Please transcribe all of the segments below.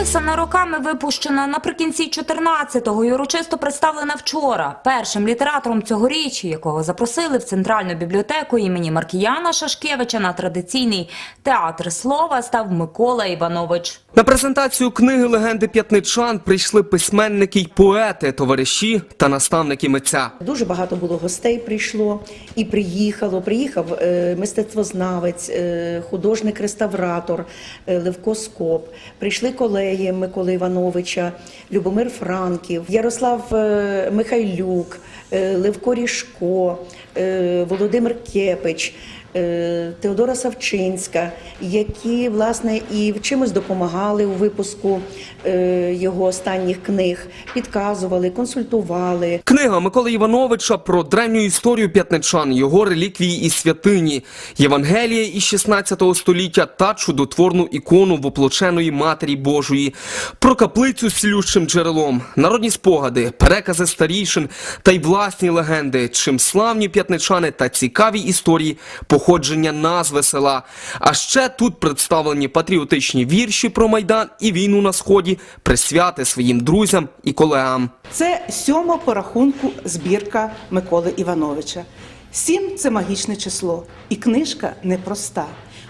Написана роками, випущена наприкінці 14-го і урочисто представлена вчора. Першим літератором цьогоріч, якого запросили в центральну бібліотеку імені Маркіяна Шашкевича на традиційний театр слова, став Микола Іванович. На презентацію книги легенди п'ятничан прийшли письменники й поети, товариші та наставники митця. Дуже багато було гостей прийшло і приїхало. Приїхав е, мистецтвознавець, е, художник-реставратор е, Левко Скоп. Прийшли колеги Миколи Івановича, Любомир Франків, Ярослав е, Михайлюк, е, Левко Ріжко, е, Володимир Кепич. Е, Теодора Савчинська, які власне і в чимось допомагали у випуску е, його останніх книг, підказували, консультували. Книга Миколи Івановича про древню історію п'ятничан, його реліквії і святині, Євангелія із 16 століття та чудотворну ікону воплоченої Матері Божої, про каплицю з цілющим джерелом, народні спогади, перекази старішин та й власні легенди, чим славні п'ятничани та цікаві історії походження назви села. А ще тут представлені патріотичні вірші про майдан і війну на сході, присвяти своїм друзям і колегам. Це сьома по рахунку збірка Миколи Івановича. Сім це магічне число, і книжка непроста.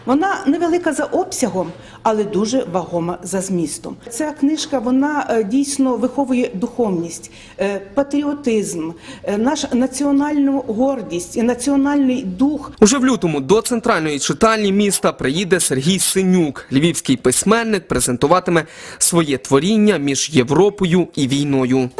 Вона невелика за обсягом, але дуже вагома за змістом. Ця книжка вона е, дійсно виховує духовність, е, патріотизм, е, нашу національну гордість і національний дух Уже в лютому до центральної читальні міста приїде Сергій Синюк. Львівський письменник презентуватиме своє творіння між Європою і війною.